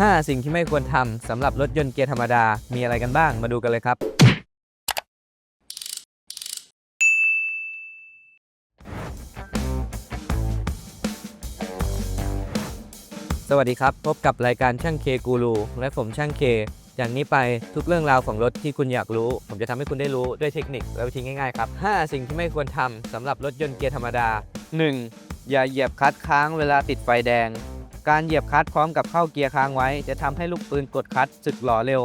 5 สิ่งที่ไม่ควรทำสำหรับรถยนต์เกียร์ธรรมดา มีอะไรกันบ้างมาดูกันเลยครับ สวัสดีครับ พบกับรายการช่างเคกูรูและผมช่างเคอย่างนี้ไปทุกเรื่องราวของรถที่คุณอยากรู้ ผมจะทำให้คุณได้รู้ด้วยเทคนิคและวิธีง่ายๆครับ 5 สิ่งที่ไม่ควรทำสำหรับรถยนต์เกียร์ธรรมดา 1. อย่าเหยียบคลัตช์ค้างเวลาติดไฟแดง การเหยียบคลัตช์พร้อมกับเข้าเกียร์ค้างไว้ จะทำให้ลูกปืนกดคลัตช์สึกหล่อเร็ว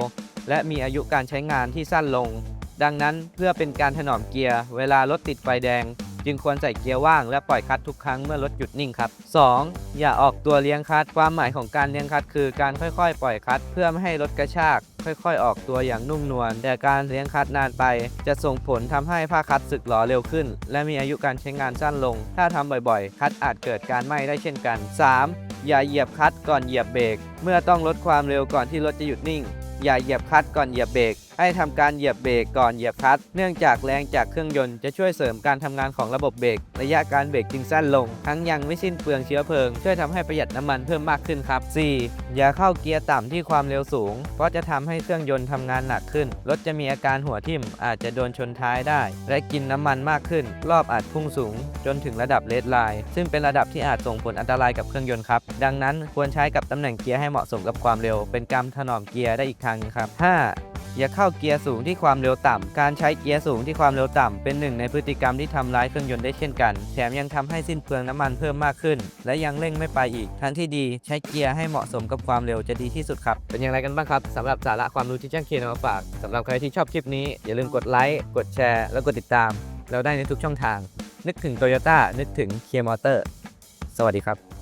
และมีอายุการใช้งานที่สั้นลง ดังนั้นเพื่อเป็นการถนอมเกียร์เวลารถติดไฟแดง จึงควรใส่เกียร์ว่างและปล่อยคลัตช์ทุกครั้งเมื่อรถหยุดนิ่งครับ 2. อย่าออกตัวเลี้ยงคลัตช์ความหมายของการเลี้ยงคลัตช์คือการค่อยๆ ปล่อยคลัตช์เพื่อไม่ให้รถกระชาก ค่อยๆ ออกตัวอย่างนุ่มนวลแต่การเลี้ยงคลัตช์นานไป จะส่งผลทำให้ผ้าคลัตช์สึกหรอเร็วขึ้น และมีอายุการใช้งานสั้นลง ถ้าทำบ่อยๆคลัตช์อาจเกิดการไหม้ได้เช่นกัน 3. อย่าเหยียบคัตก่อนเหยียบเบรก เมื่อต้องลดความเร็วก่อนที่รถจะหยุดนิ่ง อย่าเหยียบคัตก่อนเหยียบเบรก ให้ทำการเหยียบเบรกก่อนเหยียบคลัตช์เนื่องจากแรงจากเครื่องยนต์จะช่วยเสริมการทำงานของระบบเบรกระยะการเบรกจึงสั้นลง ทั้งยังไม่สิ้นเปลืองเชื้อเพลิง ช่วยทำให้ประหยัดน้ำมันเพิ่มมากขึ้นครับ 4. อย่าเข้าเกียร์ต่ำที่ความเร็วสูง เพราะจะทำให้เครื่องยนต์ทำงานหนักขึ้นรถจะมีอาการหัวทิ่มอาจจะโดนชนท้ายได้ และกินน้ำมันมากขึ้น รอบอาจพุ่งสูง จนถึงระดับเลดไลน์ซึ่งเป็นระดับที่อาจส่งผลอันตรายกับเครื่องยนต์ครับดังนั้นควรใช้กับตำแหน่งเกียร์ให้เหมาะสมกับความเร็ว เป็นการถนอมเกียร์ได้อีกทางหนึงครับ 5. อย่าเข้าเกียร์สูงที่ความเร็วต่ำ การใช้เกียร์สูงที่ความเร็วต่ำ เป็นหนึ่งในพฤติกรรมที่ทำร้ายเครื่องยนต์ได้เช่นกัน แถมยังทำให้สิ้นเปลืองน้ำมันเพิ่มมากขึ้น และยังเร่งไม่ไปอีก ทั้งที่ดีใช้เกียร์ให้เหมาะสมกับความเร็วจะดีที่สุดครับ เป็นอย่างไรกันบ้างครับสำหรับสาระความรู้ที่ช่างเคนำมาฝากสำหรับใครที่ชอบคลิปนี้อย่าลืมกดไลค์กดแชร์แล้วกดติดตาม เราได้ในทุกช่องทาง นึกถึงโตโยต้านึกถึงเคียร์มอเตอร์สวัสดีครับ